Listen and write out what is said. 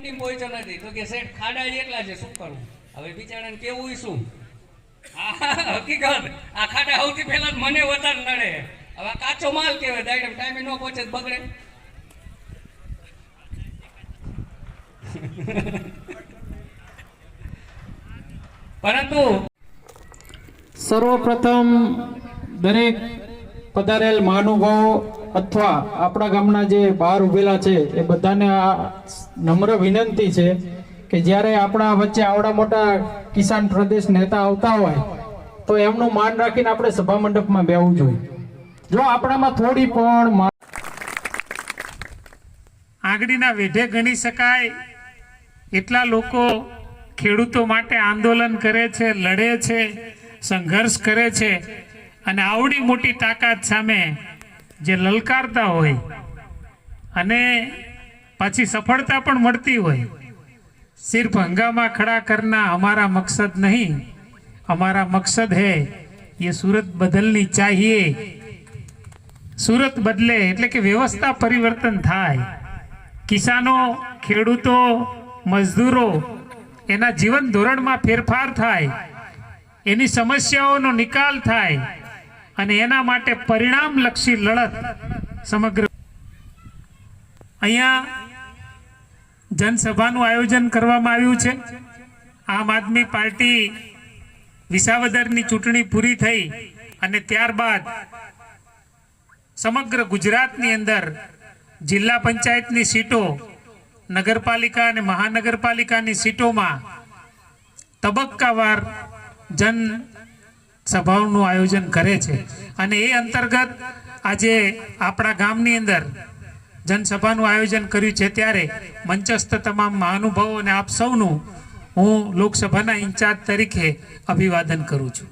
મંડી પહોંચ્યો નથી. તો કે શેઠ ખાડા એટલા છે, શું કરવું હવે બિચારાને કેવું શું? હકીકત, આ ખાડા સૌથી પહેલા મને વધારે નડે. હવે કાચો માલ કહેવાય દાડમ ટાઈમે ન પહોંચે બગડે. પરંતુ સર્વપ્રથમ દરેક પધારેલ મહાનુભાવો અથવા આપણા ગામના જે બહાર ઉભેલા છે, એ બધાને આ નમ્ર વિનંતી છે કે જ્યારે આપણા વચ્ચે આવડા મોટા કિસાન પ્રદેશ નેતા આવતા હોય, તો એમનું માન રાખીને આપણે સભા મંડપમાં બેહવું જોઈએ. જો આપણામાં થોડી પણ આંગળીના વેઢે ગણી શકાય. એટલા લોકો ખેડૂતો માટે આંદોલન કરે છે, લડે છે, સંઘર્ષ કરે છે અને આવડી મોટી તાકાત સામે જે લલકારતા હોય અને પાછી સફળતા પણ મળતી હોય. સિર્ફ હંગામા ખડા કરના અમારા મકસદ નહીં. અમારા મકસદ હે, એ સુરત બદલની ચાહીએ. સુરત બદલે એટલે કે વ્યવસ્થા પરિવર્તન થાય. કિસાનો, ખેડૂતો, મજદૂરો એના જીવન ધોરણમાં ફેરફાર થાય. એની સમસ્યાઓનો નિકાલ થાય. અને એના માટે પરિણામલક્ષી લડત સમગ્ર અહીંયા જનસભાનું આયોજન કરવામાં આવ્યું છે. આમ આદમી પાર્ટી વિસાવદરની ચૂંટણી પૂરી થઈ અને ત્યારબાદ સમગ્ર ગુજરાતની અંદર જિલ્લા પંચાયતની સીટો, નગરપાલિકા અને મહાનગરપાલિકાની સીટોમાં તબક્કાવાર જન સભાઓનું આયોજન કરે છે. અને એ અંતર્ગત આજે આપણા ગામની અંદર જનસભાનું આયોજન કર્યું છે ત્યારે મંચસ્થ તમામ મહાનુભાવો અને આપ સૌનું હું લોકસભાના ઇન્ચાર્જ તરીકે અભિવાદન કરું છું.